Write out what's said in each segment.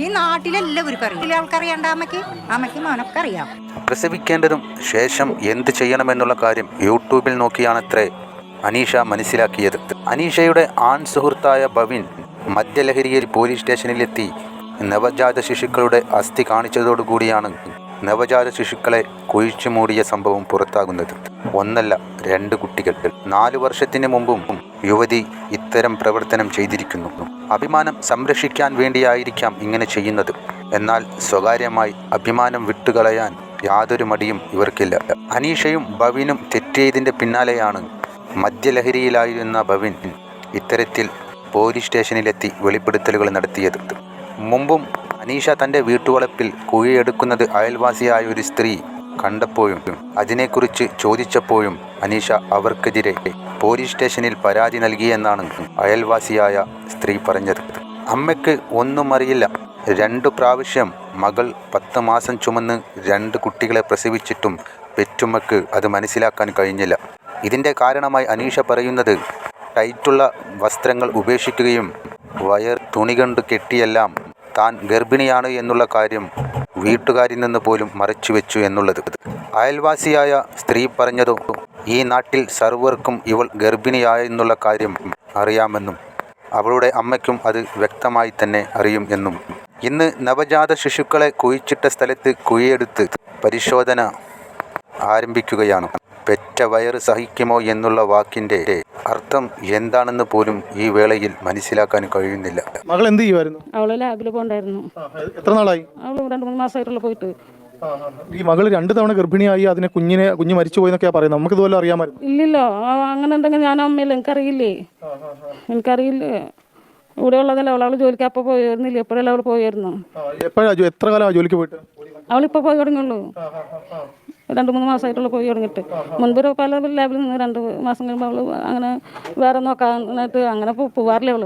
ഈ നാട്ടിലെല്ലാവർക്കും അറിയാം. ആൾക്കറിയാണ്ട് അമ്മയ്ക്ക്? അമ്മയ്ക്ക് മോനൊക്കെ അറിയാം പ്രസവിക്കേണ്ടതും ശേഷം എന്ത് ചെയ്യണമെന്നുള്ള കാര്യം യൂട്യൂബിൽ നോക്കിയാണത്രേ അനീഷ മനസ്സിലാക്കിയത്. അനീഷയുടെ ആൺ സുഹൃത്തായ ഭവിൻ മദ്യലഹരിയിൽ പോലീസ് സ്റ്റേഷനിലെത്തി നവജാത ശിശുക്കളുടെ അസ്ഥി കാണിച്ചതോടുകൂടിയാണ് നവജാത ശിശുക്കളെ കുഴിച്ചു മൂടിയ സംഭവം പുറത്താകുന്നത്. ഒന്നല്ല രണ്ട് കുട്ടികൾ നാലു വർഷത്തിന് മുമ്പും യുവതി ഇത്തരം പ്രവർത്തനം ചെയ്തിരിക്കുന്നു. അഭിമാനം സംരക്ഷിക്കാൻ വേണ്ടിയായിരിക്കാം ഇങ്ങനെ ചെയ്യുന്നത്. എന്നാൽ സ്വകാര്യമായി അഭിമാനം വിട്ടുകളയാൻ യാതൊരു മടിയും ഇവർക്കില്ല. അനീഷയും ഭവിനും തെറ്റിയതിന്റെ പിന്നാലെയാണ് മദ്യലഹരിയിലായിരുന്ന ഭവിൻ ഇത്തരത്തിൽ പോലീസ് സ്റ്റേഷനിലെത്തി വെളിപ്പെടുത്തലുകൾ നടത്തിയത്. മുമ്പും അനീഷ തന്റെ വീട്ടുവളപ്പിൽ കുഴിയെടുക്കുന്നത് അയൽവാസിയായ ഒരു സ്ത്രീ കണ്ടപ്പോഴും അതിനെക്കുറിച്ച് ചോദിച്ചപ്പോഴും അനീഷ അവർക്കെതിരെ പോലീസ് സ്റ്റേഷനിൽ പരാതി നൽകിയെന്നാണ് അയൽവാസിയായ സ്ത്രീ പറഞ്ഞത്. അമ്മയ്ക്ക് ഒന്നും അറിയില്ല. രണ്ടു പ്രാവശ്യം മകൾ പത്ത് മാസം ചുമന്ന് രണ്ട് കുട്ടികളെ പ്രസവിച്ചിട്ടും പെറ്റുമ്മക്ക് അത് മനസ്സിലാക്കാൻ കഴിഞ്ഞില്ല. ഇതിന്റെ കാരണമായി അനീഷ പറയുന്നത് ടൈറ്റുള്ള വസ്ത്രങ്ങൾ ഉപേക്ഷിക്കുകയും വയർ തുണി കൊണ്ട് കെട്ടിയെല്ലാം താൻ ഗർഭിണിയാണ് എന്നുള്ള കാര്യം വീട്ടുകാരിൽ നിന്ന് പോലും മറച്ചുവെച്ചു എന്നുള്ളത്. അയൽവാസിയായ സ്ത്രീ പറഞ്ഞതോ ഈ നാട്ടിൽ സർവർക്കും ഇവൾ ഗർഭിണിയായെന്നുള്ള കാര്യം അറിയാമെന്നും അവളുടെ അമ്മയ്ക്കും അത് വ്യക്തമായി തന്നെ അറിയും എന്നും. ഇന്ന് നവജാത ശിശുക്കളെ കുഴിച്ചിട്ട സ്ഥലത്ത് കുഴിയെടുത്ത് പരിശോധന ആരംഭിക്കുകയാണ്. പെറ്റ വയറ് സഹിക്കുമോ എന്നുള്ള വാക്കിന്റെ അർത്ഥം എന്താണെന്ന് പോലും ഈ വേളയിൽ മനസ്സിലാക്കാൻ കഴിയുന്നില്ല. മകൾ എന്ത് ചെയ്യുമായിരുന്നു അവൾ ലാബിൽ പോണ്ടായിരുന്നു എത്ര നാളായി? അവൾ രണ്ട് മൂന്ന് മാസമായിട്ടുള്ള പോയിട്ട്. ഈ മകൾ രണ്ടു തവണ ഗർഭിണിയായി അതിനെ കുഞ്ഞിനെ കുഞ്ഞു മരിച്ചു പോയെന്നൊക്കെയാ പറയുന്നത്. നമുക്ക് ഇതുപോലെ അറിയാമായിരുന്നു. ഇല്ലല്ലോ അങ്ങനെ ഉണ്ടെങ്കിൽ ഞാൻ അമ്മയില്ല എനിക്കറിയില്ലേ? എനിക്കറിയില്ലേ. ഇവിടെ ഉള്ളതല്ല അവൾ അവൾ ജോലിക്ക് അപ്പോൾ പോയിരുന്നില്ല എപ്പോഴല്ല അവൾ പോയിരുന്നു? എത്ര കാലമാണ് ജോലിക്ക് പോയിട്ട്? അവളിപ്പോൾ പോയി തുടങ്ങിയുള്ളൂ. രണ്ട് മൂന്ന് മാസമായിട്ടുള്ള പോയി തുടങ്ങിയിട്ട്. മുൻപ് പല ലാബിൽ നിന്ന് രണ്ട് മാസം കഴിയുമ്പോൾ അവൾ അങ്ങനെ വേറെ നോക്കാനായിട്ട് അങ്ങനെ പോവാറില്ല അവൾ?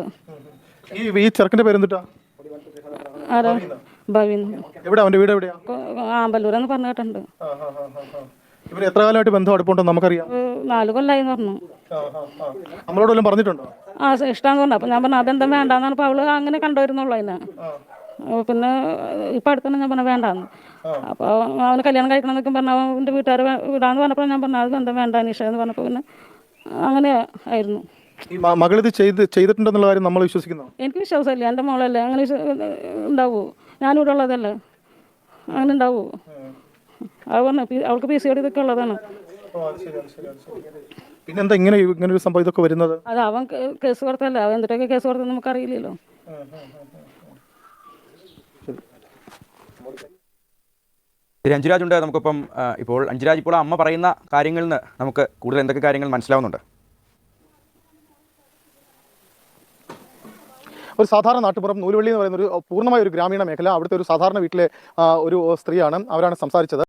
ഈ ചെറുക്കന്റെ പേരെന്തിട്ടാ? ആരാ? ഭവിൻ എവിടെ അവന്റെ വീട് എവിടെയാ? ആമ്പല്ലൂരെന്ന് പറഞ്ഞു കേട്ടിട്ടുണ്ട്. ഇവർ എത്ര കാലമായിട്ട് ബന്ധം അടുപ്പുണ്ടോ നമുക്കറിയാം. നാല് കൊല്ലായി പറഞ്ഞു. നമ്മളോട് വല്ലതും പറഞ്ഞിട്ടുണ്ടോ? ആ ഇഷ്ടം കൊണ്ട് അപ്പം ഞാൻ പറഞ്ഞു അതെന്താ വേണ്ടാന്നാണ്. അപ്പോൾ അവൾ അങ്ങനെ കണ്ടുവരുന്നുള്ളൂ അതിന്. പിന്നെ ഇപ്പം അടുത്തന്നെ ഞാൻ പറഞ്ഞു വേണ്ടാന്ന്. അപ്പോൾ അവന് കല്യാണം കഴിക്കണം എന്നൊക്കെ പറഞ്ഞു അവന്റെ വീട്ടുകാർ വിടാന്ന് പറഞ്ഞപ്പോൾ ഞാൻ പറഞ്ഞു അത് ബന്ധം വേണ്ട നിഷ എന്ന് പറഞ്ഞപ്പോൾ പിന്നെ അങ്ങനെ ആയിരുന്നു. ഈ ചെയ്ത് ചെയ്തിട്ടുണ്ടെന്നുള്ള കാര്യം നമ്മൾ വിശ്വസിക്കുന്നു? എനിക്ക് വിശ്വാസമില്ല. എന്റെ മോളല്ലേ അങ്ങനെ ഉണ്ടാവൂ? ഞാനിവിടെ ഉള്ളതല്ലേ അങ്ങനെ ഉണ്ടാവൂ? അത് പറഞ്ഞു അവൾക്ക് പി സി ഓടി ഇതൊക്കെ ഉള്ളതാണ്. പിന്നെന്താ ഇങ്ങനെ ഇങ്ങനെ ഒരു സംഭവം ഇതൊക്കെ വരുന്നത്? അത് അവൻ കേ- കേസ് കൊടുത്തല്ലേ അവൻ എന്തിട്ടൊക്കെ കേസ് കൊടുത്തെന്ന് നമുക്കറിയില്ലല്ലോ. ശരി അഞ്ജുരാജ് ഉണ്ട്. നമുക്കിപ്പം ആ, ഇപ്പോൾ അഞ്ജുരാജ് ഇപ്പോൾ അമ്മ പറയുന്ന കാര്യങ്ങളിൽ നിന്ന് നമുക്ക് കൂടുതൽ എന്തൊക്കെ കാര്യങ്ങൾ മനസ്സിലാവുന്നുണ്ട്? ഒരു സാധാരണ നാട്ടുപുറം നൂലുവള്ളി എന്ന് പറയുന്ന ഒരു പൂർണമായ ഒരു ഗ്രാമീണ മേഖല. അവിടുത്തെ ഒരു സാധാരണ വീട്ടിലെ ആ, ഒരു സ്ത്രീയാണ്. അവരാണ് സംസാരിച്ചത്.